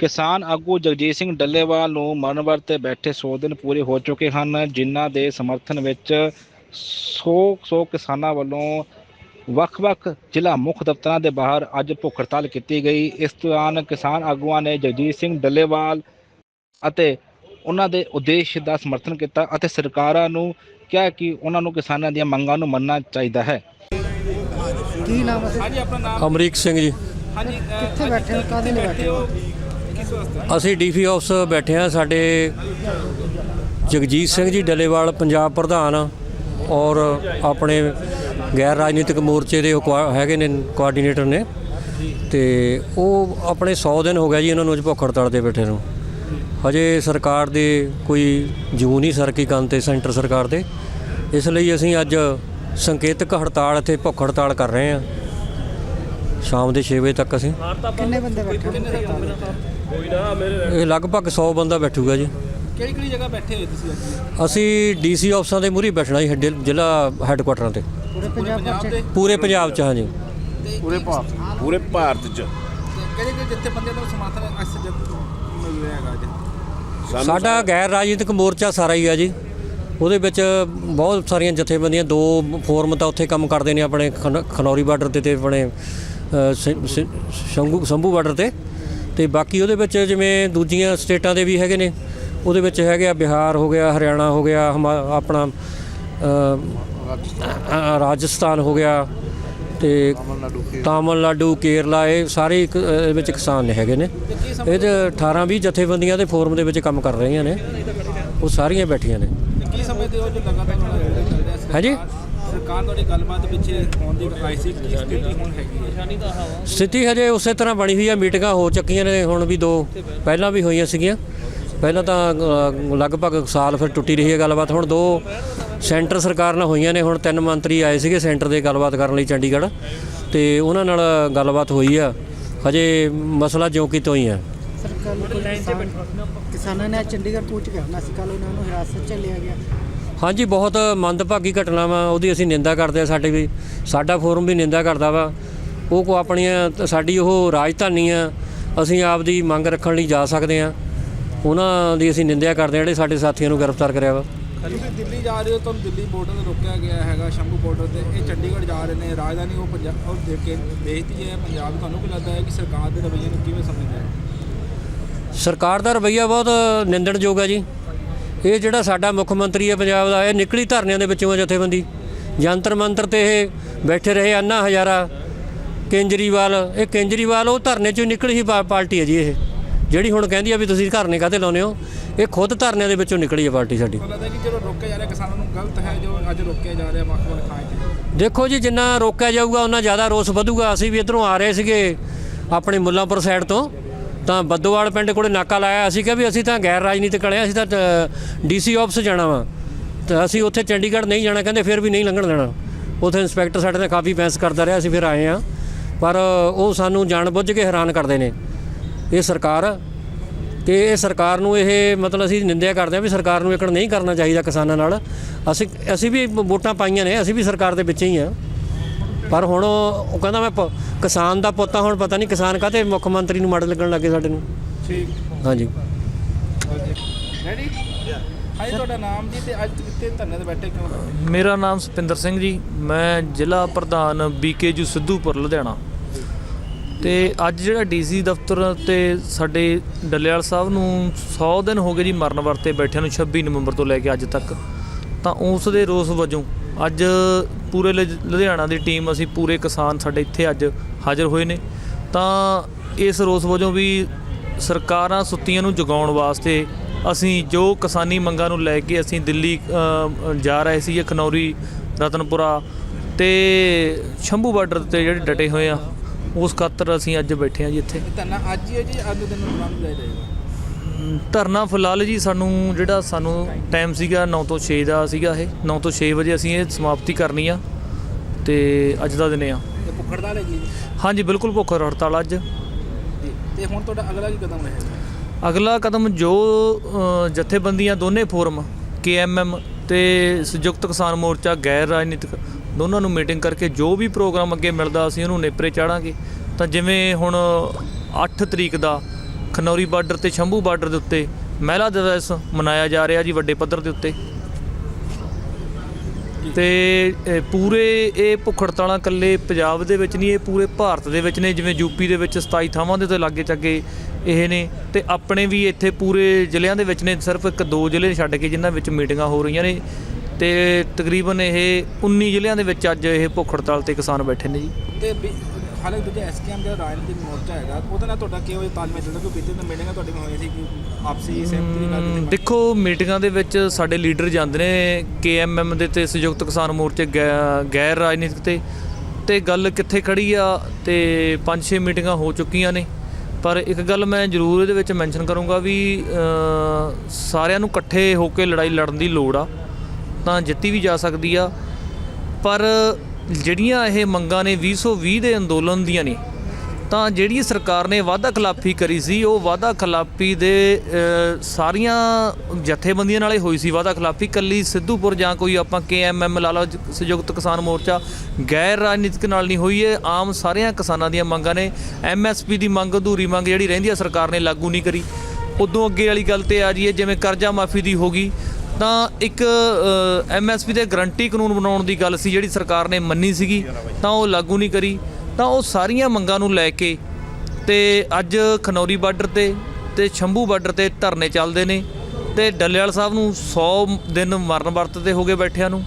ਕਿਸਾਨ ਆਗੂ ਜਗਜੀਤ ਸਿੰਘ ਡੱਲੇਵਾਲ ਨੂੰ ਮਰਨ ਵਰਤ ਤੇ ਬੈਠੇ 100 ਦਿਨ ਪੂਰੇ ਹੋ ਚੁੱਕੇ ਹਨ ਜਿਨ੍ਹਾਂ ਦੇ ਸਮਰਥਨ ਵਿੱਚ 100 100 ਕਿਸਾਨਾਂ ਵੱਲੋਂ ਵੱਖ-ਵੱਖ ਜ਼ਿਲ੍ਹਾ ਮੁੱਖ ਦਫ਼ਤਰਾਂ ਦੇ ਬਾਹਰ ਅੱਜ ਭੁੱਖ ਹੜਤਾਲ ਕੀਤੀ ਗਈ। ਇਸ ਦੌਰਾਨ ਕਿਸਾਨ ਆਗੂਆਂ ਨੇ ਜਗਜੀਤ ਸਿੰਘ ਡੱਲੇਵਾਲ ਅਤੇ ਉਹਨਾਂ ਦੇ ਉਦੇਸ਼ ਦਾ ਸਮਰਥਨ ਕੀਤਾ ਅਤੇ ਸਰਕਾਰਾਂ ਨੂੰ ਕਿਹਾ ਕਿ ਉਹਨਾਂ ਨੂੰ ਕਿਸਾਨਾਂ ਦੀਆਂ ਮੰਗਾਂ ਨੂੰ ਮੰਨਣਾ ਚਾਹੀਦਾ ਹੈ। ਕੀ ਨਾਮ ਹੈ ਹਾਂਜੀ ਆਪਣਾ ਨਾਮ ਅਮਰੀਕ ਸਿੰਘ ਜੀ। ਹਾਂਜੀ ਕਿੱਥੇ ਬੈਠੇ ਹੋ? ਕਾਹਦੇ ਲਈ ਬੈਠੇ ਹੋ? ਅਸੀਂ ਡੀਫੀ ਆਫਿਸ ਬੈਠੇ ਆ ਸਾਡੇ ਜਗਜੀਤ ਸਿੰਘ ਜੀ ਡੱਲੇਵਾਲ, ਪੰਜਾਬ ਪ੍ਰਧਾਨ, ਔਰ ਆਪਣੇ ਗੈਰ ਰਾਜਨੀਤਿਕ ਮੋਰਚੇ ਦੇ ਹੈਗੇ ਨੇ ਕੋਆਰਡੀਨੇਟਰ ਨੇ। ਤੇ ਉਹ ਆਪਣੇ 100 ਦਿਨ ਹੋ ਗਿਆ ਜੀ ਇਹਨਾਂ ਨੂੰ ਅੱਜ ਭੁੱਖ ਹੜਤਾਲ ਤੇ ਬੈਠੇ ਨੂੰ। ਹਜੇ ਸਰਕਾਰ ਦੇ ਕੋਈ ਜੂ ਨਹੀਂ ਸਰਕੀ ਕੰਨ ਤੇ ਸੈਂਟਰ ਸਰਕਾਰ ਦੇ। ਇਸ ਲਈ ਅਸੀਂ ਅੱਜ ਸੰਕੇਤਕ ਹੜਤਾਲ ਇੱਥੇ ਭੁੱਖ ਹੜਤਾਲ ਕਰ ਰਹੇ ਹਾਂ। ਸ਼ਾਮ ਦੇ 6 ਵਜੇ ਤੱਕ ਅਸੀਂ। ਕਿੰਨੇ ਬੰਦੇ ਬੈਠੇ ਹੋ ਇਹ ਲਗਭਗ 100 ਬੰਦਾ ਬੈਠੂਗਾ ਜੀ। ਕਿਹੜੀ ਕਿਹੜੀ ਜਗ੍ਹਾ ਬੈਠੇ ਹੋਏ ਤੁਸੀਂ ਅੱਜ? ਅਸੀਂ ਡੀਸੀ ਆਫਿਸਾਂ ਦੇ ਮੂਹਰੇ ਬੈਠਣਾ ਜੀ ਹੈਡ- ਜ਼ਿਲ੍ਹਾ ਹੈੱਡਕੁਆਟਰਾਂ ਤੇ। ਪੂਰੇ ਪੰਜਾਬ ਦੇ ਪੂਰੇ ਪੰਜਾਬ 'ਚ। ਹਾਂਜੀ। ਪੂਰੇ ਭਾਰਤ ਪੂਰੇ ਭਾਰਤ 'ਚ। ਕਿਹੜੇ ਕਿਹੜੇ ਜਿੱਥੇ ਬੰਦੇ ਦਾ ਸਮਰਥਨ ਅਸ ਜਦ ਮਿਲ ਰਿਹਾ ਹੈਗਾ ਅੱਜ। ਸਾਨੂੰ ਸਾਡਾ ਗੈਰ ਰਾਜਨੀਤਿਕ ਮੋਰਚਾ ਸਾਰਾ ਹੀ ਆ ਜੀ। ਉਹਦੇ ਵਿੱਚ ਬਹੁਤ ਸਾਰੀਆਂ ਜਥੇਬੰਦੀਆਂ ਦੋ ਫੋਰਮ ਤਾਂ ਉੱਥੇ ਕੰਮ ਕਰਦੇ ਨੇ ਆਪਣੇ ਖਨ- ਖਨੌਰੀ ਬਾਰਡਰ ਤੇ ਤੇ ਆਪਣੇ ਅ, ਸ- ਸ- ਸ਼ੰਭੂ ਸੰਭੂ ਬਾਰਡਰ ਤੇ। ਤੇ ਬਾਕੀ ਉਹਦੇ ਵਿੱਚ ਜਿਵੇਂ ਦੂਜੀਆਂ ਸਟੇਟਾਂ ਦੇ ਵੀ ਹੈਗੇ ਨੇ ਉਹਦੇ ਵਿੱਚ ਹੈਗੇ ਆ ਬਿਹਾਰ ਹੋ ਗਿਆ ਹਰਿਆਣਾ ਹੋ ਗਿਆ ਹਮਾ- ਆਪਣਾ ਰਾਜਸਥਾਨ ਹੋ ਗਿਆ ਤੇ ਤਾਮਿਲਨਾਡੂ ਕੇਰਲਾ। ਇਹ ਸਾਰੇ ਇਹਦੇ ਵਿੱਚ ਕਿਸਾਨ ਨੇ ਹੈਗੇ ਨੇ। ਇਹ 'ਚ 18 20 ਜਥੇਬੰਦੀਆਂ ਦੇ ਫੋਰਮ ਦੇ ਵਿੱਚ ਕੰਮ ਕਰ ਰਹੀਆਂ ਨੇ। ਉਹ ਸਾਰੀਆਂ ਬੈਠੀਆਂ ਨੇ। ਕੀ ਸਮਝਦੇ ਹੋ ਜੋ ਲਗਾਤਾਰ ਹਾਂਜੀ? ਸਰਕਾਰ ਤੁਹਾਡੀ ਗੱਲਬਾਤ ਪਿੱਛੇ ਹੋਣ ਦੀ ਆਈ ਸੀ ਕੀ ਸਥਿਤੀ ਹੁਣ ਹੈਗੀ ਹੈ? ਸਥਿਤੀ ਹਜੇ ਉਸੇ ਤਰ੍ਹਾਂ ਬਣੀ ਹੋਈ ਆ ਮੀਟਿੰਗਾਂ ਹੋ ਚੁੱਕੀਆਂ ਨੇ ਹੁਣ ਵੀ ਦੋ ਪਹਿਲਾਂ ਵੀ ਹੋਈਆਂ ਸੀਗੀਆਂ। ਪਹਿਲਾਂ ਤਾਂ ਅ, ਲਗਭਗ ਸਾਲ ਫਿਰ ਟੁੱਟੀ ਰਹੀ ਹੈ ਗੱਲਬਾਤ। ਹੁਣ ਦੋ ਸੈਂਟਰ ਸਰਕਾਰ ਨਾਲ ਹੋਈਆਂ ਨੇ ਹੁਣ ਤਿੰਨ ਮੰਤਰੀ ਆਏ ਸੀਗੇ ਸੈਂਟਰ ਦੇ ਗੱਲਬਾਤ ਕਰਨ ਲਈ ਚੰਡੀਗੜ੍ਹ। ਤੇ ਉਹਨਾਂ ਨਾਲ ਗੱਲਬਾਤ ਹੋਈ ਆ। ਹਜੇ ਮਸਲਾ ਜਿਉਂ ਕੀ ਤੋਂ ਹੀ ਆ। ਸਰਕਾਰ ਨੂੰ ਕੋਈ ਕਿਸਾਨ ਕਿਸਾਨਾਂ ਨੇ ਅੱਜ ਚੰਡੀਗੜ੍ਹ ਪਹੁੰਚ ਕੇ ਆਉਣਾ ਸੀ। ਕੱਲ ਉਹਨਾਂ ਨੂੰ ਹਿਰਾਸਤ ਚ ਲਿਆ ਗਿਆ। ਹਾਂਜੀ ਬਹੁਤ ਮੰਦਭਾਗੀ ਘਟਨਾ ਵਾ ਉਹਦੀ ਅਸੀਂ ਨਿੰਦਾ ਕਰਦੇ ਆ ਸਾਡੇ ਵੀ। ਸਾਡਾ ਫੋਰਮ ਵੀ ਨਿੰਦਾ ਕਰਦਾ ਵਾ। ਉਹ ਕੋ ਆਪਣੀਆਂ ਸਾਡੀ ਉਹ ਰਾਜਧਾਨੀ ਆ ਅਸੀਂ ਆਪਦੀ ਮੰਗ ਰੱਖਣ ਲਈ ਜਾ ਸਕਦੇ ਆ। ਉਹਨਾਂ ਦੀ ਅਸੀਂ ਨਿੰਦਿਆ ਕਰਦੇ ਆ ਜਿਹੜੇ ਸਾਡੇ ਸਾਥੀਆਂ ਨੂੰ ਗ੍ਰਿਫਤਾਰ ਕਰਿਆ ਵਾ। ਤੁਸੀਂ ਦਿੱਲੀ ਜਾ ਰਹੇ ਹੋ ਤੁਹਾਨੂੰ ਦਿੱਲੀ ਬਾਰਡਰ ਤੇ ਰੋਕਿਆ ਗਿਆ ਹੈਗਾ ਸ਼ੰਭੂ ਬਾਰਡਰ ਤੇ। ਇਹ ਚੰਡੀਗੜ੍ਹ ਜਾ ਰਹੇ ਨੇ ਰਾਜਧਾਨੀ ਉਹ ਪੰਜਾਬ ਉਹ ਦੇ ਕੇ ਵੇਚਦੀ ਹੈ। ਪੰਜਾਬ ਤੁਹਾਨੂੰ ਕੀ ਲੱਗਦਾ ਹੈ ਕਿ ਸਰਕਾਰ ਦੇ ਰਵੱਈਏ ਨੂੰ ਕਿਵੇਂ ਸਮਝਦੇ ਹੋ ਸਰਕਾਰ ਦਾ ਰਵੱਈਆ ਬਹੁਤ ਨਿੰਦਣਯੋਗ ਹੈ ਜੀ। ਇਹ ਜਿਹੜਾ ਸਾਡਾ ਮੁੱਖ ਮੰਤਰੀ ਹੈ ਪੰਜਾਬ ਦਾ ਇਹ ਨਿਕਲੀ ਧਰਨਿਆਂ ਦੇ ਵਿੱਚੋਂ ਜਥੇਬੰਦੀ। ਜੰਤਰ ਮੰਤਰ ਤੇ ਇਹ ਬੈਠੇ ਰਹੇ ਅੰਨਾ ਹਜ਼ਾਰਾ ਕੇਂਜਰੀਵਾਲ ਇਹ ਕੇਂਜਰੀਵਾਲ ਉਹ ਧਰਨੇ ਚੋਂ ਨਿਕਲੀ ਹੀ ਪਾਰਟੀ ਹੈ ਜੀ ਇਹ। ਜਿਹੜੀ ਹੁਣ ਕਹਿੰਦੀ ਆ ਵੀ ਤੁਸੀਂ ਧਰਨੇ ਕਾਹਤੇ ਲਾਉਂਦੇ ਹੋ ਇਹ ਖੁਦ ਧਰਨਿਆਂ ਦੇ ਵਿੱਚੋਂ ਨਿਕਲੀ ਹੈ ਪਾਰਟੀ ਸਾਡੀ। ਮੈਨੂੰ ਲੱਗਦਾ ਹੈ ਕਿ ਜਦੋਂ ਰੋਕਿਆ ਜਾ ਰਿਹਾ ਕਿਸਾਨਾਂ ਨੂੰ ਗਲਤ ਹੈ ਜੋ ਅੱਜ ਰੋਕਿਆ ਜਾ ਰਿਹਾ ਵੱਖ ਵੱਖ ਥਾਂ 'ਤੇ। ਦੇਖੋ ਜੀ ਜਿੰਨਾ ਰੋਕਿਆ ਜਾਊਗਾ ਉਹਨਾਂ ਜ਼ਿਆਦਾ ਰੋਸ ਵਧੂਗਾ। ਅਸੀਂ ਵੀ ਇਧਰੋਂ ਆ ਰਹੇ ਸੀਗੇ ਆਪਣੇ ਮੁੱਲਾਂਪੁਰ ਸਾਈਡ ਤੋਂ। ਤਾਂ ਬੱਦੋਵਾਲ ਪਿੰਡ ਕੋਲੇ ਨਾਕਾ ਲਾਇਆ, ਅਸੀਂ ਕਿਹਾ ਵੀ ਅਸੀਂ ਤਾਂ ਗੈਰ ਰਾਜਨੀਤਿਕ ਵਾਲੇ ਅਸੀਂ ਤਾਂ ਡੀਸੀ ਆਫਿਸ ਜਾਣਾ ਵਾ। ਤਾਂ ਅਸੀਂ ਉੱਥੇ ਚੰਡੀਗੜ੍ਹ ਨਹੀਂ ਜਾਣਾ, ਕਹਿੰਦੇ ਫਿਰ ਵੀ ਨਹੀਂ ਲੰਘਣ ਦੇਣਾ। ਉੱਥੇ ਇੰਸਪੈਕਟਰ ਸਾਡੇ ਨਾਲ ਕਾਫੀ ਬਹਿਸ ਕਰਦਾ ਰਿਹਾ, ਅਸੀਂ ਫਿਰ ਆਏ ਆ ਪਰ ਉਹ ਸਾਨੂੰ ਜਾਣਬੁੱਝ ਕੇ ਹੈਰਾਨ ਕਰਦੇ ਨੇ। ਇਹ ਸਰਕਾਰ ਕਿ ਇਹ ਸਰਕਾਰ ਨੂੰ ਇਹ ਮਤਲਬ ਅਸੀਂ ਨਿੰਦਿਆ ਕਰਦੇ ਹਾਂ ਵੀ ਸਰਕਾਰ ਨੂੰ ਇਕੜ ਨਹੀਂ ਕਰਨਾ ਚਾਹੀਦਾ ਕਿਸਾਨਾਂ ਨਾਲ। ਅਸੀਂ ਅਸੀਂ ਵੀ ਵੋਟਾਂ ਪਾਈਆਂ ਨੇ, ਅਸੀਂ ਵੀ ਸਰਕਾਰ ਦੇ ਵਿੱਚ ਹੀ ਆ ਪਰ ਹੁਣ ਉਹ ਕਹਿੰਦਾ ਮੈਂ ਕਿਸਾਨ ਦਾ ਪੁੱਤ ਆ ਹੁਣ ਪਤਾ ਨਹੀਂ ਕਿਸਾਨ ਕਾਹਤੇ ਮੁੱਖ ਮੰਤਰੀ ਨੂੰ ਮਾੜੇ ਲੱਗਣ ਲੱਗੇ ਸਾਡੇ ਨੂੰ। ਠੀਕ। ਹਾਂਜੀ। ਰੈਡੀ ਹਾਂਜੀ ਤੁਹਾਡਾ ਨਾਮ ਜੀ ਤੇ ਅੱਜ ਕਿੱਥੇ ਧਰਨੇ ਤੇ ਬੈਠੇ ਕਿਉਂ? ਬੈਠੇ? ਮੇਰਾ ਨਾਮ ਸਤਿੰਦਰ ਸਿੰਘ ਜੀ। ਮੈਂ ਜ਼ਿਲ੍ਹਾ ਪ੍ਰਧਾਨ ਬੀਕੇਯੂ ਸਿੱਧੂਪੁਰ ਲੁਧਿਆਣਾ। ਤੇ ਅੱਜ ਜਿਹੜਾ ਡੀਸੀ ਦਫ਼ਤਰ ਤੇ ਸਾਡੇ ਡੱਲੇਵਾਲ ਸਾਹਿਬ ਨੂੰ 100 ਦਿਨ ਹੋ ਗਏ ਜੀ ਮਰਨ ਵਰਤੇ ਬੈਠਿਆਂ ਨੂੰ 26 ਨਵੰਬਰ ਤੋਂ ਲੈ ਕੇ ਅੱਜ ਤੱਕ। ਤਾਂ ਉਸ ਦੇ ਰੋਸ ਵਜੋਂ ਅੱਜ ਪੂਰੇ ਲੁ- ਲੁਧਿਆਣਾ ਦੀ ਟੀਮ ਅਸੀਂ ਪੂਰੇ ਕਿਸਾਨ ਸਾਡੇ ਇੱਥੇ ਅੱਜ ਹਾਜ਼ਰ ਹੋਏ ਨੇ। ਤਾਂ ਇਸ ਰੋਸ ਵਜੋਂ ਵੀ ਸਰਕਾਰਾਂ ਸੁੱਤੀਆਂ ਨੂੰ ਜਗਾਉਣ ਵਾਸਤੇ ਅਸੀਂ ਜੋ ਕਿਸਾਨੀ ਮੰਗਾਂ ਨੂੰ ਲੈ ਕੇ ਅਸੀਂ ਦਿੱਲੀ ਜਾ ਰਹੇ ਸੀ ਖਨੌਰੀ, ਰਤਨਪੁਰਾ ਤੇ ਸ਼ੰਭੂ ਬਾਰਡਰ ਤੇ ਜਿਹੜੇ ਡਟੇ ਹੋਏ ਆ, ਉਸ ਖਾਤਰ ਅਸੀਂ ਅੱਜ ਬੈਠੇ ਆ ਜੀ ਇੱਥੇ। ਇਹ ਅੱਜ ਹੀ ਜੀ, ਅੱਜ ਦਿਨ ਨੂੰ ਬੁਲਾਉਣ ਜਾਇਆ ਜਾਏਗਾ? ਧਰਨਾ ਫਿਲਹਾਲ ਜੀ ਸਾਨੂੰ ਜਿਹੜਾ ਸਾਨੂੰ ਟਾਈਮ ਸੀਗਾ 9 ਤੋਂ 6 ਦਾ ਸੀਗਾ ਇਹ। 9 ਤੋਂ 6 ਵਜੇ ਅਸੀਂ ਇਹ ਸਮਾਪਤੀ ਕਰਨੀ ਆ ਤੇ ਅੱਜ ਦਾ ਦਿਨ ਆ। ਜੀ? ਹਾਂਜੀ ਬਿਲਕੁਲ ਭੁੱਖ ਹੜਤਾਲ ਅੱਜ। ਤੇ ਹੁਣ ਤੁਹਾਡਾ ਅਗਲਾ ਕੀ ਕਦਮ ਰਹੇਗਾ? ਅਗਲਾ ਕਦਮ ਜੋ ਜਥੇਬੰਦੀਆਂ ਦੋਨੇ ਫੋਰਮ ਕੇਐਮਐਮ ਤੇ ਸੰਯੁਕਤ ਕਿਸਾਨ ਮੋਰਚਾ ਗੈਰ ਰਾਜਨੀਤਿਕ ਦੋਨਾਂ ਨੂੰ ਮੀਟਿੰਗ ਕਰਕੇ ਜੋ ਵੀ ਪ੍ਰੋਗਰਾਮ ਅੱਗੇ ਮਿਲਦਾ ਅਸੀਂ ਉਹਨੂੰ ਨੇਪਰੇ ਚਾੜਾਂਗੇ। ਤਾਂ ਜਿਵੇਂ ਹੁਣ 8 ਤਰੀਕ ਦਾ ਖਨੌਰੀ ਬਾਰਡਰ ਤੇ ਸ਼ੰਭੂ ਬਾਰਡਰ ਦੇ ਉੱਤੇ ਮਹਿਲਾ ਦਿਵਸ ਮਨਾਇਆ ਜਾ ਰਿਹਾ ਜੀ ਵੱਡੇ ਪੱਧਰ ਦੇ ਉੱਤੇ। ਤੇ ਪੂਰੇ ਇਹ ਭੁੱਖ ਹੜਤਾਲਾਂ ਇਕੱਲੇ ਪੰਜਾਬ ਦੇ ਵਿੱਚ ਨਹੀਂ, ਇਹ ਪੂਰੇ ਭਾਰਤ ਦੇ ਵਿੱਚ ਨੇ, ਜਿਵੇਂ ਯੂਪੀ ਦੇ ਵਿੱਚ 27 ਥਾਵਾਂ ਦੇ ਉੱਤੇ ਲਾਗੇ ਚੱਗੇ ਇਹ ਨੇ ਤੇ ਆਪਣੇ ਵੀ ਇੱਥੇ ਪੂਰੇ ਜ਼ਿਲ੍ਹਿਆਂ ਦੇ ਵਿੱਚ ਨੇ, ਸਿਰਫ ਇੱਕ ਦੋ ਜ਼ਿਲ੍ਹੇ ਛੱਡ ਕੇ ਜਿਨ੍ਹਾਂ ਵਿੱਚ ਮੀਟਿੰਗਾਂ ਹੋ ਰਹੀਆਂ ਨੇ ਤੇ ਤਕਰੀਬਨ ਇਹ 19 ਜ਼ਿਲ੍ਹਿਆਂ ਦੇ ਵਿੱਚ ਅੱਜ ਇਹ ਭੁੱਖ ਹੜਤਾਲ ਤੇ ਕਿਸਾਨ ਬੈਠੇ ਨੇ ਜੀ। ਤੇ ਹਾਲੇ ਦੂਜਾ ਐਸਕੇਐਮ ਜਿਹੜਾ ਰਾਜਨੀਤਿਕ ਮੋਰਚਾ ਹੈਗਾ ਉਹਦੇ ਨਾਲ ਤੁਹਾਡਾ ਕਿਹੋ ਤਾਲਮੇਲ ਚੱਲਦਾ ਕੋਈ ਬੀਤੇ ਦਿਨ ਮੀਟਿੰਗਾਂ ਤੁਹਾਡੀ ਹੋਈ ਸੀ ਕਿ ਆਪਸੀ ਸਹਿਮਤੀ ਦੀ ਗੱਲ ਦੇਖੋ ਮੀਟਿੰਗਾਂ ਦੇ ਵਿੱਚ ਸਾਡੇ ਲੀਡਰ ਜਾਂਦੇ ਨੇ ਕੇਐਮਐਮ ਦੇ ਤੇ ਸੰਯੁਕਤ ਕਿਸਾਨ ਮੋਰਚੇ ਗੈਰ ਰਾਜਨੀਤਿਕ ਤੇ। ਤੇ ਗੱਲ ਕਿੱਥੇ ਖੜੀ ਆ ਤੇ ਪੰਜ ਛੇ ਮੀਟਿੰਗਾਂ ਹੋ ਚੁੱਕੀਆਂ ਨੇ। ਪਰ ਇੱਕ ਗੱਲ ਮੈਂ ਜ਼ਰੂਰ ਇਹਦੇ ਵਿੱਚ ਮੈਂਸ਼ਨ ਕਰੂੰਗਾ ਵੀ ਸਾਰਿਆਂ ਨੂੰ ਇਕੱਠੇ ਹੋ ਕੇ ਲੜਾਈ ਲੜਨ ਦੀ ਲੋੜ ਆ। ਤਾਂ ਜਿੱਤੀ ਵੀ ਜਾ ਸਕਦੀ ਆ। ਪਰ ਜਿਹੜੀਆਂ ਇਹ ਮੰਗਾਂ ਨੇ 2020 ਦੇ ਅੰਦੋਲਨ ਦੀਆਂ ਨੇ, ਤਾਂ ਜਿਹੜੀ ਸਰਕਾਰ ਨੇ ਵਾਅਦਾ ਖਿਲਾਫੀ ਕਰੀ ਸੀ, ਉਹ ਵਾਅਦਾ ਖਿਲਾਫੀ ਦੇ ਸਾਰੀਆਂ ਜਥੇਬੰਦੀਆਂ ਨਾਲੇ ਹੋਈ ਸੀ ਵਾਅਦਾ ਖਿਲਾਫੀ। ਕੱਲੀ ਸਿੱਧੂਪੁਰ ਜਾਂ ਕੋਈ ਆਪਾਂ ਕੇਐਮਐਮ ਲਾ ਲਓ, ਸੰਯੁਕਤ ਕਿਸਾਨ ਮੋਰਚਾ, ਗੈਰ ਰਾਜਨੀਤਿਕ ਨਾਲ ਨਹੀਂ ਹੋਈ ਹੈ ਆਮ ਸਾਰਿਆਂ ਕਿਸਾਨਾਂ ਦੀਆਂ ਮੰਗਾਂ ਨੇ। ਐਮਐਸਪੀ ਦੀ ਮੰਗ, ਅਧੂਰੀ ਮੰਗ ਜਿਹੜੀ ਰਹਿੰਦੀ ਆ, ਸਰਕਾਰ ਨੇ ਲਾਗੂ ਨਹੀਂ ਕਰੀ। ਉਦੋਂ ਅੱਗੇ ਵਾਲੀ ਗੱਲ ਤੇ ਆ ਜਾਈਏ, ਜਿਵੇਂ ਕਰਜ਼ਾ ਮਾਫੀ ਦੀ ਹੋ ਗਈ ਤਾਂ ਇੱਕ ਐਮਐਸਪੀ ਦੇ ਗਰੰਟੀ ਕਾਨੂੰਨ ਬਣਾਉਣ ਦੀ ਗੱਲ ਸੀ, ਜਿਹੜੀ ਸਰਕਾਰ ਨੇ ਮੰਨੀ ਸੀਗੀ, ਤਾਂ ਉਹ ਲਾਗੂ ਨਹੀਂ ਕਰੀ। ਤਾਂ ਉਹ ਸਾਰੀਆਂ ਮੰਗਾਂ ਨੂੰ ਲੈ ਕੇ ਤੇ ਅੱਜ ਖਨੌਰੀ ਬਾਰਡਰ ਤੇ ਤੇ ਸ਼ੰਭੂ ਬਾਰਡਰ ਤੇ ਧਰਨੇ ਚੱਲਦੇ ਨੇ ਤੇ ਡੱਲੇਵਾਲ ਸਾਹਿਬ ਨੂੰ 100 ਦਿਨ ਮਰਨ ਵਰਤ ਤੇ ਹੋ ਗਏ ਬੈਠਿਆਂ ਨੂੰ।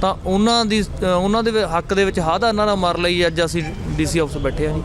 ਤਾਂ ਉਹਨਾਂ ਦੀ ਉਹਨਾਂ ਦੇ ਹੱਕ ਦੇ ਵਿੱਚ ਹਾਦਾ ਨਾਰਾ ਮਾਰ ਲਈ ਅੱਜ ਅਸੀਂ ਡੀਸੀ ਆਫਿਸ ਬੈਠੇ ਆ ਜੀ।